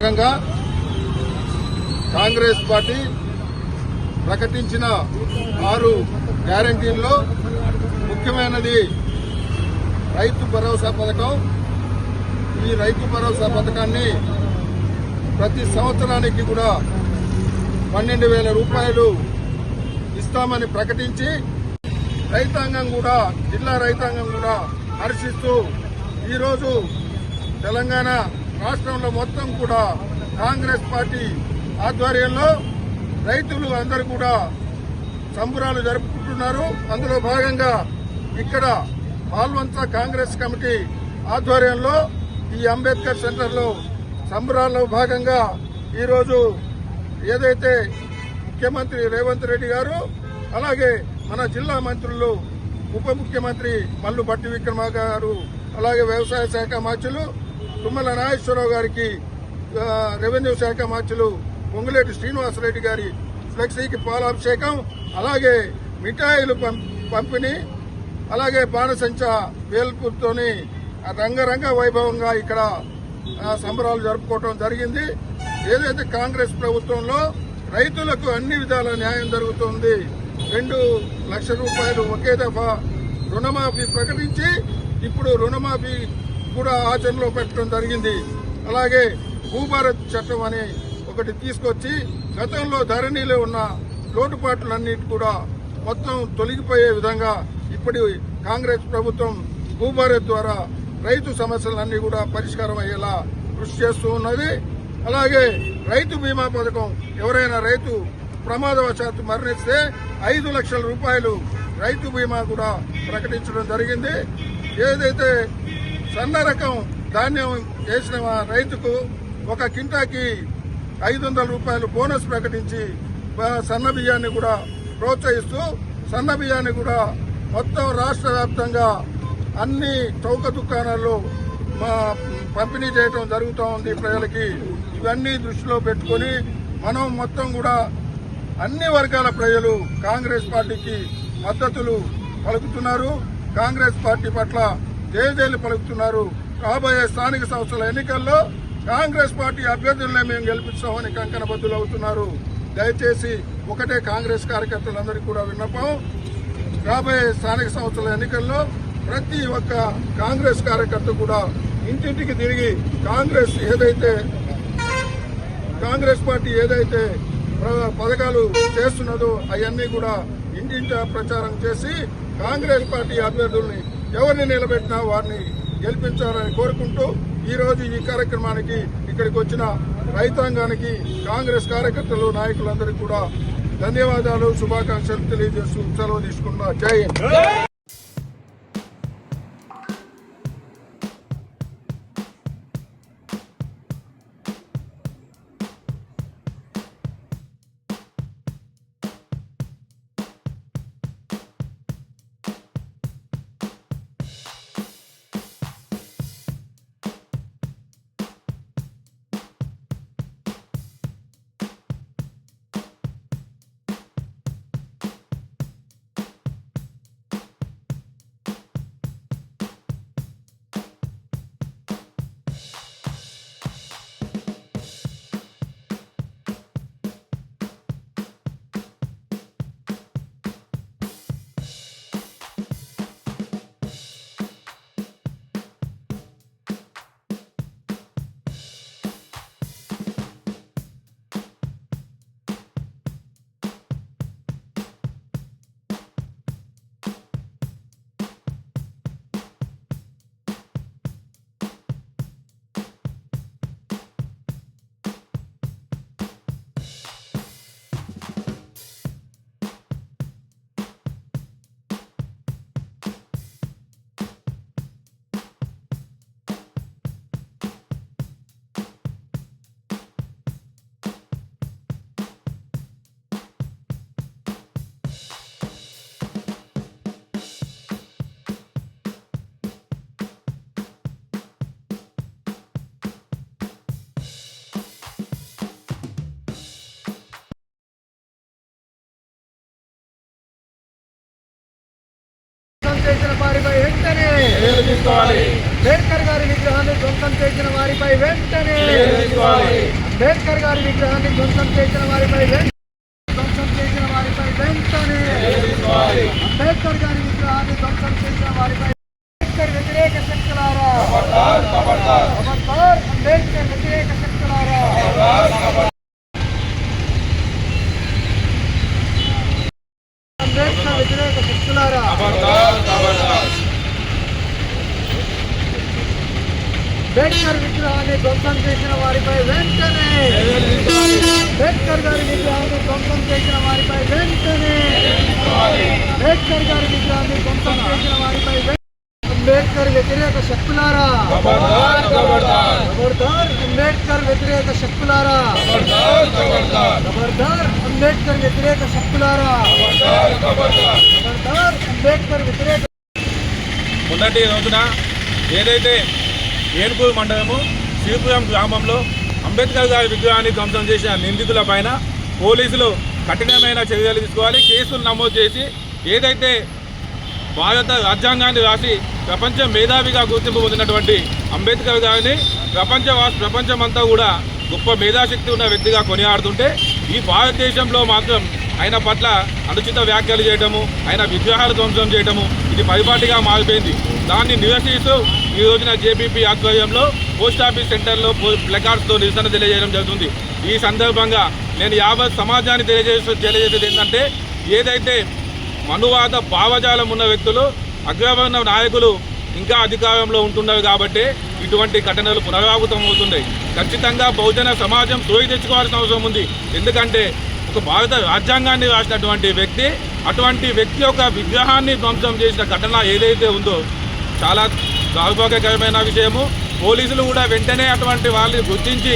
భాగంగా కాంగ్రెస్ పార్టీ ప్రకటించిన ఆరు గ్యారంటీల్లో ముఖ్యమైనది రైతు భరోసా పథకం. ఈ రైతు భరోసా పథకాన్ని ప్రతి సంవత్సరానికి కూడా పన్నెండు వేల రూపాయలు ఇస్తామని ప్రకటించి రైతాంగం కూడా జిల్లా రైతాంగం కూడా హర్షిస్తూ ఈరోజు తెలంగాణ రాష్ట్రంలో మొత్తం కూడా కాంగ్రెస్ పార్టీ ఆధ్వర్యంలో రైతులు అందరూ కూడా సంబురాలు జరుపుకుంటున్నారు. అందులో భాగంగా ఇక్కడ పాల్వంచ కాంగ్రెస్ కమిటీ ఆధ్వర్యంలో ఈ అంబేద్కర్ సెంటర్లో సంబరాల్లో భాగంగా ఈరోజు ఏదైతే ముఖ్యమంత్రి రేవంత్ రెడ్డి గారు అలాగే మన జిల్లా మంత్రులు ఉప ముఖ్యమంత్రి మల్లు బట్టి విక్రమ గారు అలాగే వ్యవసాయ శాఖ మంత్రులు తుమ్మల నాగేశ్వరరావు గారికి రెవెన్యూ శాఖ మార్చులు పొంగులేటి శ్రీనివాసరెడ్డి గారి ఫ్లెక్సీకి పాలాభిషేకం అలాగే మిఠాయిలు పం- పంపిణీ అలాగే బాణసంచ వేల్పుతోని రంగరంగ వైభవంగా ఇక్కడ సంబరాలు జరుపుకోవడం జరిగింది. ఏదైతే కాంగ్రెస్ ప్రభుత్వంలో రైతులకు అన్ని విధాల న్యాయం జరుగుతుంది రెండు లక్షల రూపాయలు ఒకే దఫా రుణమాఫీ ప్రకటించి ఇప్పుడు రుణమాఫీ కూడా ఆచరణలో పెట్టడం జరిగింది. అలాగే భూభారత్ చట్టం అని ఒకటి తీసుకొచ్చి గతంలో ధరణిలో ఉన్న లోటుపాట్లన్నిటి కూడా మొత్తం తొలగిపోయే విధంగా ఇప్పటి కాంగ్రెస్ ప్రభుత్వం భూభారత్ ద్వారా రైతు సమస్యలన్నీ కూడా పరిష్కారం అయ్యేలా కృషి చేస్తూ ఉన్నది. అలాగే రైతు బీమా పథకం ఎవరైనా రైతు ప్రమాదవశాత్తు మరణిస్తే ఐదు లక్షల రూపాయలు రైతు బీమా కూడా ప్రకటించడం జరిగింది. ఏదైతే సన్న రకం ధాన్యం వేసిన రైతుకు ఒక కింటాకి ఐదు వందల రూపాయలు బోనస్ ప్రకటించి సన్న బియ్యాన్ని కూడా ప్రోత్సహిస్తూ సన్న బియ్యాన్ని కూడా మొత్తం రాష్ట్ర వ్యాప్తంగా అన్ని చౌక దుకాణాల్లో మా పంపిణీ చేయడం జరుగుతూ ఉంది ప్రజలకి. ఇవన్నీ దృష్టిలో పెట్టుకొని మనం మొత్తం కూడా అన్ని వర్గాల ప్రజలు కాంగ్రెస్ పార్టీకి మద్దతులు పలుకుతున్నారు. కాంగ్రెస్ పార్టీ పట్ల జయజేలు పలుకుతున్నారు. రాబోయే స్థానిక సంస్థల ఎన్నికల్లో కాంగ్రెస్ పార్టీ అభ్యర్థులనే మేము గెలిపిస్తామని కంకణబద్దులు అవుతున్నారు. దయచేసి ఒకటే కాంగ్రెస్ కార్యకర్తలందరికీ కూడా విన్నపం. రాబోయే స్థానిక సంస్థల ఎన్నికల్లో ప్రతి ఒక్క కాంగ్రెస్ కార్యకర్త కూడా ఇంటింటికి తిరిగి కాంగ్రెస్ ఏదైతే కాంగ్రెస్ పార్టీ ఏదైతే పథకాలు చేస్తున్నదో అవన్నీ కూడా ఇంటింటా ప్రచారం చేసి కాంగ్రెస్ పార్టీ అభ్యర్థుల్ని ఎవరిని నిలబెట్టినా వారిని గెలిపించాలని కోరుకుంటూ ఈరోజు ఈ కార్యక్రమానికి ఇక్కడికి వచ్చిన రైతాంగానికి కాంగ్రెస్ కార్యకర్తలు నాయకులందరికీ కూడా ధన్యవాదాలు శుభాకాంక్షలు తెలియజేస్తూ సెలవు తీసుకున్నా జై చేసిన వారిపై వెంటనే అంబేద్కర్ గారి విగ్రహాన్ని ధ్వంసం చేసిన వారిపై వెంటనే అంబేద్కర్ గారి విగ్రహాన్ని ధ్వంసం చేసిన వారిపై వెంటనే ధ్వంసం చేసిన వారిపై వెంటనే అంబేద్కర్ గారి విగ్రహాన్ని ధ్వంసం చేసిన వారిపై అంబేద్కర్ వ్యతిరేక శక్తులారా ఖబర్దార్ ఖబర్దార్ ఖబర్దార్ అంబేద్కర్ వ్యతిరేక శక్తులారా అంబేద్కర్ వ్యతిరేక శక్తులారా ఖబర్దార్ ఖబర్దార్ అంబేద్కర్ విగ్రహాన్ని ధ్వంసం చేసిన వారిపై వెంటనే అంబేద్కర్ గారి విగ్రహాన్ని ధ్వంసం చేసిన వారిపై వెంటనే అంబేద్కర్ గారి విగ్రహాన్ని ధ్వంసం చేసిన వారిపై అంబేద్కర్ వ్యతిరేక శక్తులారా? ఖబర్దార్ అంబేద్కర్ వ్యతిరేక శక్తులారా? ఖబర్దార్ అంబేద్కర్ వ్యతిరేక శక్తులారా? ఖబర్దార్ అంబేద్కర్ వ్యతిరేక మొన్నటి రోజున ఏదైతే ఏనుకూరు మండలము శ్రీపురం గ్రామంలో అంబేద్కర్ గారి విగ్రహాన్ని ధ్వంసం చేసిన నిందితుల పైన పోలీసులు కఠినమైన చర్యలు తీసుకోవాలి. కేసులు నమోదు చేసి ఏదైతే భారత రాజ్యాంగాన్ని రాసి ప్రపంచ మేధావిగా గుర్తింపు పొందినటువంటి అంబేద్కర్ గారిని ప్రపంచ ప్రపంచమంతా కూడా గొప్ప మేధాశక్తి ఉన్న వ్యక్తిగా కొనియాడుతుంటే ఈ భారతదేశంలో మాత్రం ఆయన పట్ల అనుచిత వ్యాఖ్యలు చేయటము ఆయన విగ్రహాలు ధ్వంసం చేయటము ఇది పరిపాటిగా మారిపోయింది. దాన్ని నిరసిస్తూ ఈ రోజున జేపీపీ ఆధ్వర్యంలో పోస్టాఫీస్ సెంటర్లో ప్లకార్డ్స్తో నిరసన తెలియజేయడం జరుగుతుంది. ఈ సందర్భంగా నేను యావత్ సమాజాన్ని తెలియజేస్తూ తెలియజేసేది ఏంటంటే ఏదైతే మనువాద భావజాలం ఉన్న వ్యక్తులు అగ్రవర్ణ నాయకులు ఇంకా అధికారంలో ఉంటున్నారు కాబట్టి ఇటువంటి ఘటనలు పునరావృతం అవుతున్నాయి. ఖచ్చితంగా బహుజన సమాజం సోయి తెచ్చుకోవాల్సిన అవసరం ఉంది. ఎందుకంటే ఒక భారత రాజ్యాంగాన్ని రాసినటువంటి వ్యక్తి అటువంటి వ్యక్తి యొక్క విగ్రహాన్ని ధ్వంసం చేసిన ఘటన ఏదైతే ఉందో చాలా దౌర్భాగ్యకరమైన విషయము పోలీసులు కూడా వెంటనే అటువంటి వాళ్ళని గుర్తించి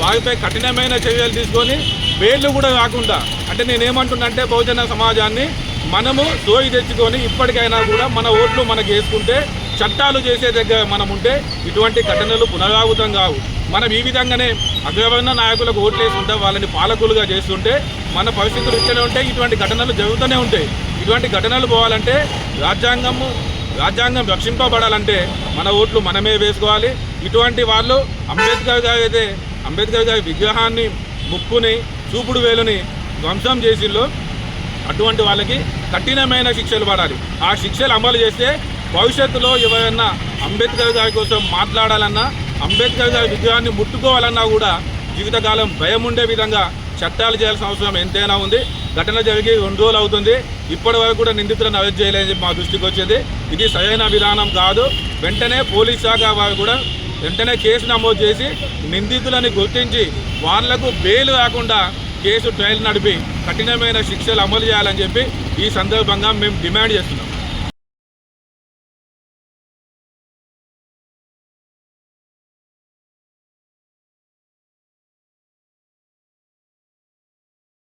వారిపై కఠినమైన చర్యలు తీసుకొని బెయిల్లు కూడా రాకుండా అంటే నేనేమంటున్నంటే బహుజన సమాజాన్ని మనము సోయి తెచ్చుకొని ఇప్పటికైనా కూడా మన ఓట్లు మనకు వేసుకుంటే చట్టాలు చేసే దగ్గర మనం ఉంటే ఇటువంటి ఘటనలు పునరావృతం కావు. మనం ఈ విధంగానే అగ్రవర్ణ నాయకులకు ఓట్లు వేసుకుంటే వాళ్ళని పాలకులుగా చేస్తుంటే మన పరిస్థితులు ఇచ్చే ఉంటే ఇటువంటి ఘటనలు జరుగుతూనే ఉంటాయి. ఇటువంటి ఘటనలు పోవాలంటే రాజ్యాంగము రాజ్యాంగం రక్షింపబడాలంటే మన ఓట్లు మనమే వేసుకోవాలి. ఇటువంటి వాళ్ళు అంబేద్కర్ గారు అయితే అంబేద్కర్ గారి విగ్రహాన్ని ముక్కుని చూపుడు వేలుని ధ్వంసం చేసిల్లో అటువంటి వాళ్ళకి కఠినమైన శిక్షలు పడాలి. ఆ శిక్షలు అమలు చేస్తే భవిష్యత్తులో ఎవరైనా అంబేద్కర్ గారి కోసం మాట్లాడాలన్నా అంబేద్కర్ గారి విగ్రహాన్ని ముట్టుకోవాలన్నా కూడా జీవితకాలం భయం ఉండే విధంగా చట్టాలు చేయాల్సిన అవసరం ఎంతైనా ఉంది. ఘటన జరిగి రెండు రోజులు అవుతుంది. ఇప్పటి వరకు కూడా నిందితులను అరెస్ట్ చేయలేదని మా దృష్టికి వచ్చింది. ఇది సరైన విధానం కాదు. వెంటనే పోలీస్ శాఖ వారు కూడా వెంటనే కేసు నమోదు చేసి నిందితులని గుర్తించి వాళ్ళకు బెయిల్ రాకుండా కేసు ట్రయల్ నడిపి కఠినమైన శిక్షలు అమలు చేయాలని చెప్పి ఈ సందర్భంగా మేము డిమాండ్ చేస్తున్నాం.